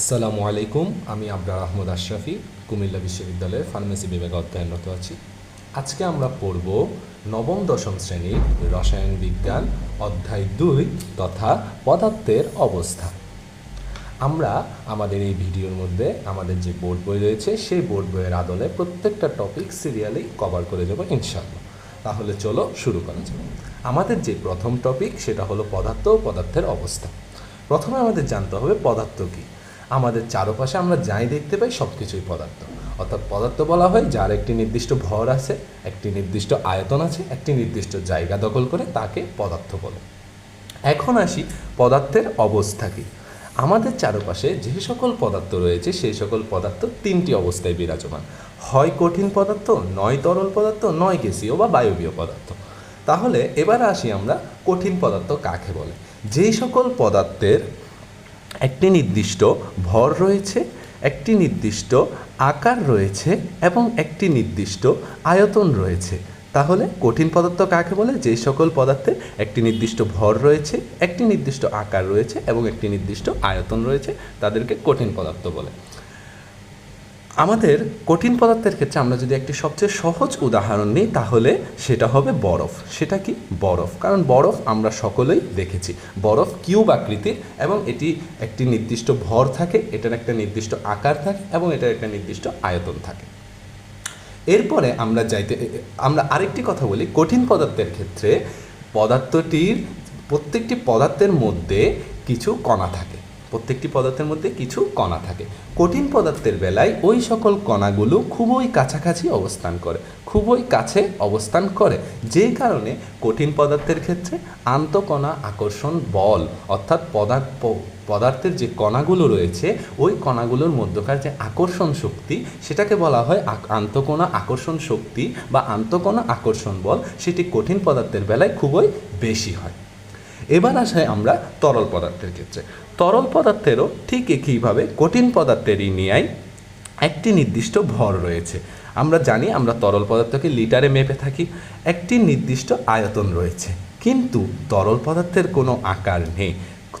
আসসালামু আলাইকুম, আমি আবরার আহমদ আশরাফি, কুমিল্লা বিশ্ববিদ্যালয়ের ফার্মেসি বিভাগে অধ্যয়নরত আছি। আজকে আমরা পড়ব নবম দশম শ্রেণির রসায়ন বিজ্ঞান অধ্যায় দুই তথা পদার্থের অবস্থা। আমরা আমাদের এই ভিডিওর মধ্যে আমাদের যে বোর্ড বই রয়েছে, সেই বোর্ড বইয়ের আদলে প্রত্যেকটা টপিক সিরিয়ালি কভার করে যাব ইনশাআল্লাহ। তাহলে চলো শুরু করা যাবে আমাদের যে প্রথম টপিক, সেটা হলো পদার্থ ও পদার্থের অবস্থা। প্রথমে আমাদের জানতে হবে পদার্থ কী। আমাদের চারপাশে আমরা যাই দেখতে পাই সব কিছুই পদার্থ। অর্থাৎ পদার্থ বলা হয় যার একটি নির্দিষ্ট ভর আছে, একটি নির্দিষ্ট আয়তন আছে, একটি নির্দিষ্ট জায়গা দখল করে তাকে পদার্থ বলে। এখন আসি পদার্থের অবস্থা কী। আমাদের চারপাশে যে সকল পদার্থ রয়েছে সেই সকল পদার্থ তিনটি অবস্থায় বিরাজমান। হয় কঠিন পদার্থ, নয় তরল পদার্থ, নয় গ্যাসীয় বা বায়বীয় পদার্থ। তাহলে এবার আসি আমরা কঠিন পদার্থ কাকে বলে। যেই সকল পদার্থের একটি নির্দিষ্ট ভর রয়েছে, একটি নির্দিষ্ট আকার রয়েছে এবং একটি নির্দিষ্ট আয়তন রয়েছে। তাহলে কঠিন পদার্থ কাকে বলে? যে সকল পদার্থে একটি নির্দিষ্ট ভর রয়েছে, একটি নির্দিষ্ট আকার রয়েছে এবং একটি নির্দিষ্ট আয়তন রয়েছে, তাদেরকে কঠিন পদার্থ বলে। আমাদের কঠিন পদার্থের ক্ষেত্রে আমরা যদি একটি সবচেয়ে সহজ উদাহরণ নিই, তাহলে সেটা হবে বরফ। সেটা কি? বরফ। কারণ বরফ আমরা সকলেই দেখেছি। বরফ কিউব আকৃতির এবং এটি একটি নির্দিষ্ট ভর থাকে, এটার একটা নির্দিষ্ট আকার থাকে এবং এটার একটা নির্দিষ্ট আয়তন থাকে। এরপরে আমরা যাইতে আমরা আরেকটি কথা বলি। কঠিন পদার্থের ক্ষেত্রে পদার্থটির, প্রত্যেকটি পদার্থের মধ্যে কিছু কণা থাকে। প্রত্যেকটি পদার্থের মধ্যে কিছু কণা থাকে। কঠিন পদার্থের বেলায় ওই সকল কণাগুলো খুবই কাছাকাছি অবস্থান করে, খুবই কাছে অবস্থান করে। যে কারণে কঠিন পদার্থের ক্ষেত্রে আন্তকণা আকর্ষণ বল, অর্থাৎ পদার্থ পদার্থের যে কণাগুলো রয়েছে, ওই কণাগুলোর মধ্যকার যে আকর্ষণ শক্তি, সেটাকে বলা হয় আন্তকণা আকর্ষণ শক্তি বা আন্তকণা আকর্ষণ বল। সেটি কঠিন পদার্থের বেলায় খুবই বেশি হয়। এবার আসায় আমরা তরল পদার্থের ক্ষেত্রে। তরল পদার্থেরও ঠিক একইভাবে কঠিন পদার্থেরই নিয়াই একটি নির্দিষ্ট ভর রয়েছে। আমরা জানি আমরা তরল পদার্থকে লিটারে মেপে থাকি, একটি নির্দিষ্ট আয়তন রয়েছে। কিন্তু তরল পদার্থের কোনো আকার নেই।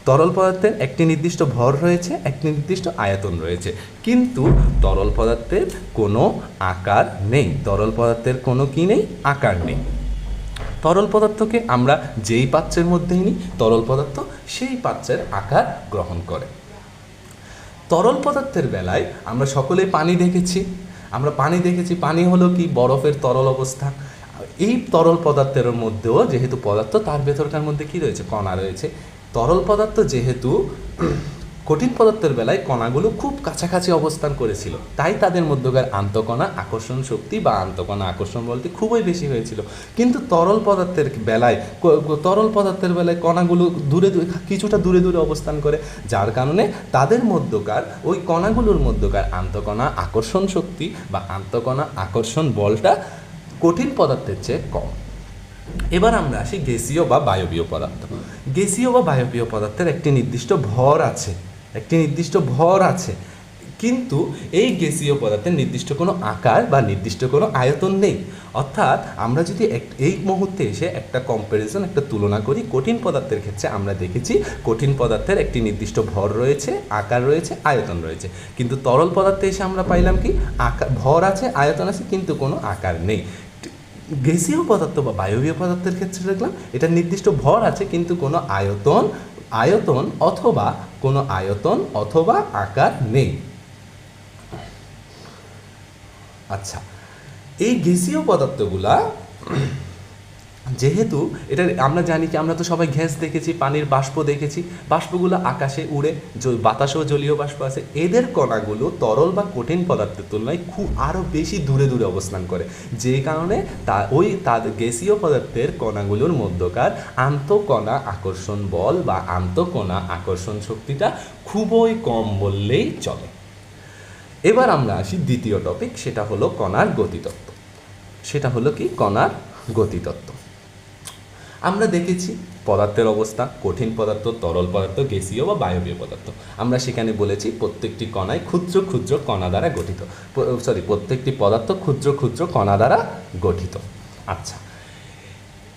তরল পদার্থের একটি নির্দিষ্ট ভর রয়েছে, একটি নির্দিষ্ট আয়তন রয়েছে। কিন্তু তরল পদার্থের কোনো আকার নেই। তরল পদার্থের কোনো কি নেই? আকার নেই। তরল পদার্থকে আমরা যেই পাত্রের মধ্যেই নিই, তরল পদার্থ সেই পাত্রের আকার গ্রহণ করে। তরল পদার্থের বেলায় আমরা সকলে পানি দেখেছি। আমরা পানি দেখেছি, পানি হলো কি? বরফের তরল অবস্থা। এই তরল পদার্থের মধ্যেও যেহেতু পদার্থ, তার ভেতরকার মধ্যে কি রয়েছে? কণা রয়েছে। তরল পদার্থ যেহেতু কঠিন পদার্থের বেলায় কণাগুলো খুব কাছাকাছি অবস্থান করেছিল। তাই তাদের মধ্যকার আন্তকণা আকর্ষণ শক্তি বা আন্তকণা আকর্ষণ বলতে খুবই বেশি হয়েছিল। কিন্তু তরল পদার্থের বেলায় তরল পদার্থের বেলায় কণাগুলো দূরে দূরে কিছুটা দূরে দূরে অবস্থান করে। যার কারণে তাদের মধ্যকার, ওই কণাগুলোর মধ্যকার আন্তকণা আকর্ষণ শক্তি বা আন্তকণা আকর্ষণ বলটা কঠিন পদার্থের চেয়ে কম। এবার আমরা আসি গ্যাসীয় বা বায়বীয় পদার্থ। গ্যাসীয় বা বায়বীয় পদার্থের একটি নির্দিষ্ট ভর আছে। একটি নির্দিষ্ট ভর আছে। কিন্তু এই গ্যাসীয় পদার্থের নির্দিষ্ট কোনো আকার বা নির্দিষ্ট কোনো আয়তন নেই। অর্থাৎ আমরা যদি এই মুহূর্তে এসে একটা কম্প্যারিজন একটা তুলনা করি, কঠিন পদার্থের ক্ষেত্রে আমরা দেখেছি কঠিন পদার্থের একটি নির্দিষ্ট ভর রয়েছে, আকার রয়েছে, আয়তন রয়েছে। কিন্তু তরল পদার্থে এসে আমরা পাইলাম কি? আকার ভর আছে, আয়তন আছে, কিন্তু কোনো আকার নেই। গ্যাসীয় পদার্থ বা বায়বীয় পদার্থের ক্ষেত্রে দেখলাম, এটা নির্দিষ্ট ভর আছে, কিন্তু কোনো আয়তন আয়তন অথবা কোনো আয়তন অথবা আকার নেই। আচ্ছা এই গ্যাসীয় পদার্থগুলা যেহেতু এটা আমরা জানি কি, আমরা তো সবাই গ্যাস দেখেছি, পানির বাষ্প দেখেছি, বাষ্পগুলো আকাশে উড়ে বাতাসেও জলীয় বাষ্প আছে। এদের কণাগুলো তরল বা কঠিন পদার্থের তুলনায় খুব আরও বেশি দূরে দূরে অবস্থান করে। যে কারণে তা, ওই তাদের গ্যাসীয় পদার্থের কণাগুলোর মধ্যকার আন্তঃকণা আকর্ষণ বল বা আন্তঃকণা আকর্ষণ শক্তিটা খুবই কম বললেই চলে। এবার আমরা আসি দ্বিতীয় টপিক সেটা হলো কণার গতিতত্ত্ব। সেটা হলো কি? কণার গতিতত্ত্ব। আমরা দেখেছি পদার্থের অবস্থা, কঠিন পদার্থ, তরল পদার্থ, গ্যাসীয় বা বায়বীয় পদার্থ। আমরা সেখানে বলেছি প্রত্যেকটি কণায় ক্ষুদ্র ক্ষুদ্র কণা দ্বারা গঠিত। সরি প্রত্যেকটি পদার্থ ক্ষুদ্র ক্ষুদ্র কণা দ্বারা গঠিত। আচ্ছা।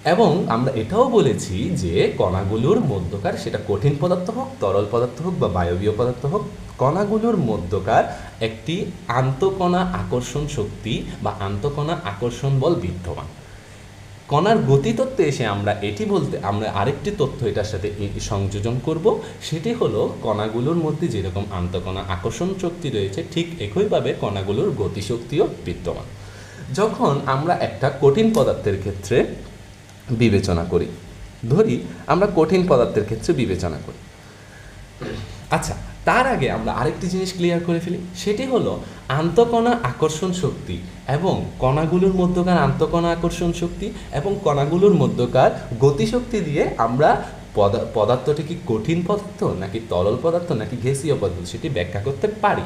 এবং আমরা এটাও বলেছি যে কণাগুলোর মধ্যকার সেটা কঠিন পদার্থ হোক, তরল পদার্থ হোক বা বায়বীয় পদার্থ হোক, কণাগুলোর মধ্যকার একটি আন্তকণা আকর্ষণ শক্তি বা আন্তকণা আকর্ষণ বল বিদ্যমান। কণার গতি গতিতত্ত্বে এসে আমরা এটি বলতে, আমরা আরেকটি তথ্য এটার সাথে সংযোজন করব। সেটি হলো কণাগুলোর মধ্যে যেরকম আন্তকণা আকর্ষণ শক্তি রয়েছে, ঠিক একইভাবে কণাগুলোর গতিশক্তিও বিদ্যমান। যখন আমরা একটা কঠিন পদার্থের ক্ষেত্রে বিবেচনা করি, ধরি আমরা কঠিন পদার্থের ক্ষেত্রে বিবেচনা করি। আচ্ছা তার আগে আমরা আরেকটি জিনিস ক্লিয়ার করে ফেলি, সেটি হলো আন্তকণা আকর্ষণ শক্তি এবং কণাগুলোর মধ্যকার আন্তকণা আকর্ষণ শক্তি এবং কণাগুলোর মধ্যকার গতিশক্তি দিয়ে আমরা পদা- পদার্থটি কি কঠিন পদার্থ নাকি তরল পদার্থ নাকি গ্যাসীয় পদার্থ সেটি ব্যাখ্যা করতে পারি?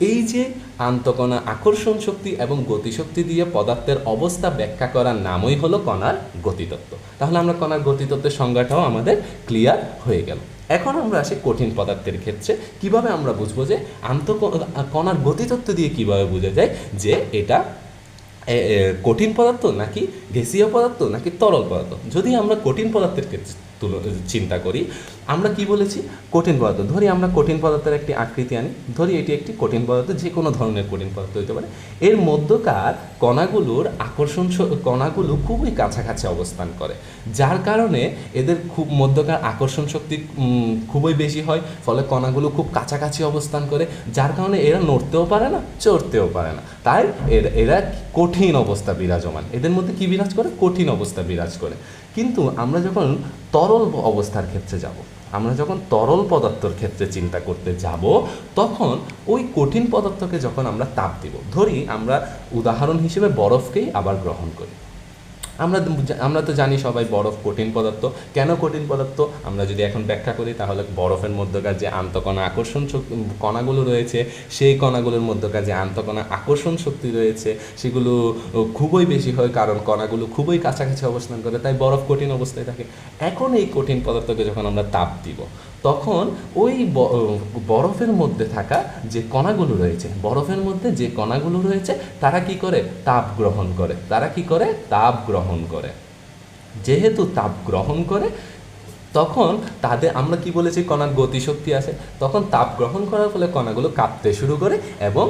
এই যে আন্তকণা আকর্ষণ শক্তি এবং গতিশক্তি দিয়ে পদার্থের অবস্থা ব্যাখ্যা করার নামই হলো কণার গতিতত্ত্ব। তাহলে আমরা কণার গতিতত্ত্বের সংজ্ঞাটাও আমাদের ক্লিয়ার হয়ে গেল। এখন আমরা আসি কঠিন পদার্থের ক্ষেত্রে, কীভাবে আমরা বুঝব যে আন্ত কণার গতিতত্ত্ব দিয়ে কীভাবে বোঝা যায় যে এটা কঠিন পদার্থ নাকি গ্যাসীয় পদার্থ নাকি তরল পদার্থ? যদি আমরা কঠিন পদার্থের ক্ষেত্রে তুল চিন্তা করি। আমরা কি বলেছি? কঠিন পদার্থ। ধরি আমরা কঠিন পদার্থের একটি আকৃতি আনি। ধরি এটি একটি কঠিন পদার্থ যে কোনো ধরনের কঠিন পদার্থ হতে পারে। এর মধ্যকার কণাগুলোর আকর্ষণ কণাগুলো খুবই কাছাকাছি অবস্থান করে। যার কারণে এদের খুব মধ্যকার আকর্ষণ শক্তি খুবই বেশি হয়, ফলে কণাগুলো খুব কাছাকাছি অবস্থান করে। যার কারণে এরা নড়তেও পারে না, চড়তেও পারে না। তাই এর- এরা কঠিন অবস্থা বিরাজমান। এদের মধ্যে কি বিরাজ করে? কঠিন অবস্থা বিরাজ করে। কিন্তু আমরা যখন তরল অবস্থার ক্ষেত্রে যাব, আমরা যখন তরল পদার্থর ক্ষেত্রে চিন্তা করতে যাব, তখন ওই কঠিন পদার্থকে যখন আমরা তাপ দিব, ধরি আমরা উদাহরণ হিসেবে বরফকেই আবার গ্রহণ করি। আমরা আমরা তো জানি সবাই বরফ কঠিন পদার্থ। কেন কঠিন পদার্থ? আমরা যদি এখন ব্যাখ্যা করি, তাহলে বরফের মধ্যকার যে আন্তকণা আকর্ষণ শক্তি কণাগুলো রয়েছে, সেই কণাগুলোর মধ্যকার যে আন্তকণা আকর্ষণ শক্তি রয়েছে, সেগুলো খুবই বেশি হয় কারণ কণাগুলো খুবই কাছাকাছি অবস্থান করে, তাই বরফ কঠিন অবস্থায় থাকে। এখন এই কঠিন পদার্থকে যখন আমরা তাপ দিব তখন ওই বরফের মধ্যে থাকা যে কণাগুলো রয়েছে, বরফের মধ্যে যে কণাগুলো রয়েছে, তারা কি করে? তাপ গ্রহণ করে। তারা কি করে? তাপ গ্রহণ করে। যেহেতু তাপ গ্রহণ করে তখন তাদের, আমরা কি বলেছি, কণার গতিশক্তি আছে। তখন তাপ গ্রহণ করার ফলে কণাগুলো কাঁপতে শুরু করে এবং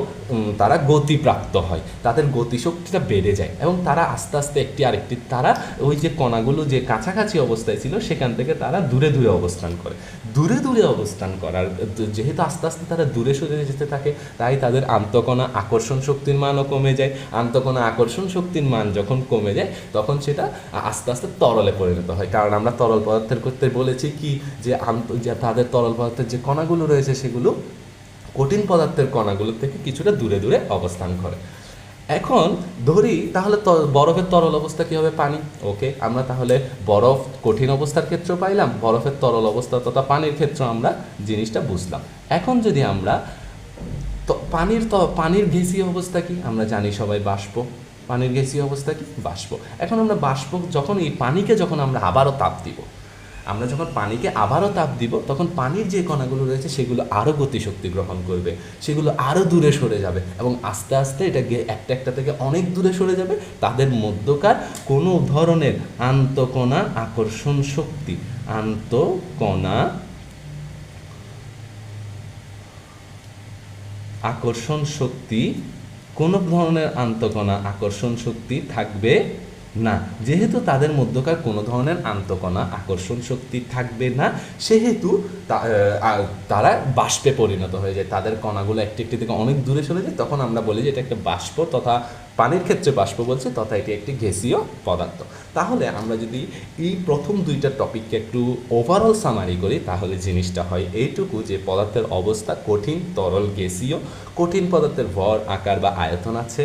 তারা গতিপ্রাপ্ত হয়। তাদের গতিশক্তিটা বেড়ে যায় এবং তারা আস্তে আস্তে একটি আরেকটি, তারা ওই যে কণাগুলো যে কাছাকাছি অবস্থায় ছিল, সেখান থেকে তারা দূরে দূরে অবস্থান করে। দূরে দূরে অবস্থান করার, যেহেতু আস্তে আস্তে তারা দূরে সরে যেতে থাকে, তাই তাদের আন্তকণা আকর্ষণ শক্তির মানও কমে যায়। আন্তকণা আকর্ষণ শক্তির মান যখন কমে যায়, তখন সেটা আস্তে আস্তে তরলে পরিণত হয়। কারণ আমরা তরল পদার্থের করতে বলেছি কি যে তাদের তরল পদার্থের যে কণাগুলো রয়েছে সেগুলো কঠিন পদার্থের কণাগুলো থেকে কিছুটা দূরে দূরে অবস্থান করে। এখন ধরি তাহলে বরফের তরল অবস্থা কী হবে পানি? ওকে, আমরা তাহলে বরফ কঠিন অবস্থার ক্ষেত্রেও পাইলাম, বরফের তরল অবস্থা তথা পানির ক্ষেত্রে আমরা জিনিসটা বুঝলাম। এখন যদি আমরা পানির তো, পানির গ্যাসীয় অবস্থা কি? আমরা জানি সবাই বাষ্প। পানির গ্যাসীয় অবস্থা কি? বাষ্প। এখন আমরা বাষ্প যখন এই পানিকে যখন আমরা আবারও তাপ দিব আমরা যখন পানিকে আবারও তাপ দিব, তখন পানির যে কণাগুলো রয়েছে, সেগুলো আরও গতিশক্তি গ্রহণ করবে। সেগুলো আরও দূরে সরে যাবে এবং আস্তে আস্তে এটা গিয়ে একটা একটা থেকে অনেক দূরে সরে যাবে। তাদের মধ্যকার কোনো ধরনের আন্তকণা আকর্ষণ শক্তি, আন্তকণা আকর্ষণ শক্তি, কোনো ধরনের আন্তকণা আকর্ষণ শক্তি থাকবে না, যেহেতু তাদের মধ্যকার কোনো ধরনের আন্তকণা আকর্ষণ শক্তি থাকবে না, সেহেতু তারা বাষ্পে পরিণত হয়ে যায়। তাদের কণাগুলো একটি একটি থেকে অনেক দূরে চলে যায়। তখন আমরা বলি যে এটা একটা বাষ্প তথা পানির ক্ষেত্রে বাষ্প বলছে, তথা এটি একটি গ্যাসীয় পদার্থ। তাহলে আমরা যদি এই প্রথম দুইটা টপিককে একটু ওভারঅল সামারি করি, তাহলে জিনিসটা হয় এইটুকু যে পদার্থের অবস্থা কঠিন, তরল, গ্যাসীয়, কঠিন পদার্থের ভর, আকার বা আয়তন আছে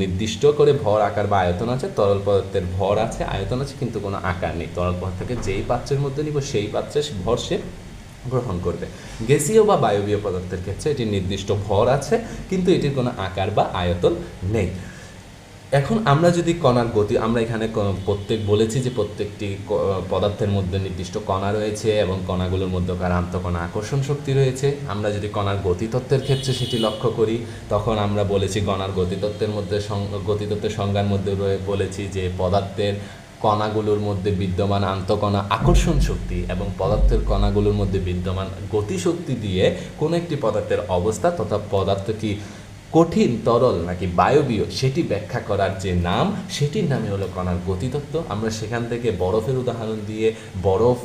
নির্দিষ্ট করে ভর, আকার বা আয়তন আছে, তরল পদার্থের ভর আছে, আয়তন আছে, কিন্তু কোনো আকার নেই। তরল পদার্থকে যেই পাত্রের মধ্যে নিব, সেই পাত্রে ভর সে গ্রহণ করবে। গ্যাসীয় বা বায়বীয় পদার্থের ক্ষেত্রে এটির নির্দিষ্ট ভর আছে, কিন্তু এটির কোনো আকার বা আয়তন নেই। এখন আমরা যদি কণার গতি, আমরা এখানে প্রত্যেক বলেছি যে প্রত্যেকটি পদার্থের মধ্যে নির্দিষ্ট কণা রয়েছে এবং কণাগুলোর মধ্যকার আন্তঃকণা আকর্ষণ শক্তি রয়েছে। আমরা যদি কণার গতিতত্ত্বের ক্ষেত্রে সেটি লক্ষ্য করি, তখন আমরা বলেছি কণার গতিতত্ত্বের মধ্যে গতিতত্ত্বের সংজ্ঞার মধ্যে বলেছি যে পদার্থের কণাগুলোর মধ্যে বিদ্যমান আন্তকণা আকর্ষণ শক্তি এবং পদার্থের কণাগুলোর মধ্যে বিদ্যমান গতিশক্তি দিয়ে কোনো একটি পদার্থের অবস্থা তথা পদার্থ কি কঠিন, তরল নাকি বায়বীয় সেটি ব্যাখ্যা করার যে নাম, সেটির নামে হলো কণার গতিতত্ত্ব। আমরা সেখান থেকে বরফের উদাহরণ দিয়ে বরফ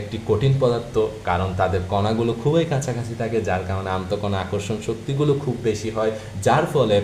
একটি কঠিন পদার্থ, কারণ তাদের কণাগুলো খুবই কাছাকাছি থাকে, যার কারণে আন্তকণা আকর্ষণ শক্তিগুলো খুব বেশি হয়, যার ফলে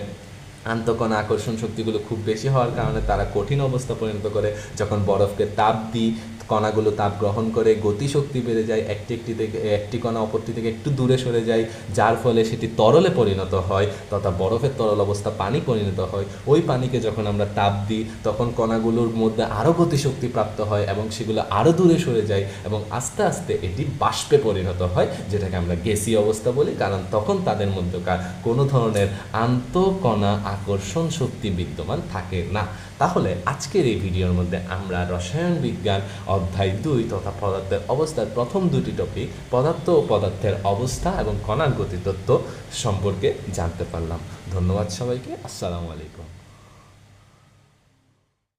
আন্তঃকণা আকর্ষণ শক্তিগুলো খুব বেশি হওয়ার কারণে তারা কঠিন অবস্থা পরিণত করে। যখন বরফকে তাপ দিই কণাগুলো তাপ গ্রহণ করে গতিশক্তি বেড়ে যায়, একটি একটি থেকে, একটি কণা অপরটি থেকে একটু দূরে সরে যায়, যার ফলে সেটি তরলে পরিণত হয়, তথা বরফের তরল অবস্থা পানি পরিণত হয়। ওই পানিকে যখন আমরা তাপ দিই, তখন কণাগুলোর মধ্যে আরও গতিশক্তি প্রাপ্ত হয় এবং সেগুলো আরও দূরে সরে যায় এবং আস্তে আস্তে এটি বাষ্পে পরিণত হয়, যেটাকে আমরা গেসি অবস্থা বলি, কারণ তখন তাদের মধ্যকার কোনো ধরনের আন্তঃকণা আকর্ষণ শক্তি বিদ্যমান থাকে না। তাহলে আজকের এই ভিডিওর মধ্যে আমরা রসায়ন বিজ্ঞান অধ্যায় দুই তথা পদার্থের অবস্থার প্রথম দুটি টপিক পদার্থ ও পদার্থের অবস্থা এবং কণার গতিতত্ত্ব সম্পর্কে জানতে পারলাম। ধন্যবাদ সবাইকে। আসসালামু আলাইকুম।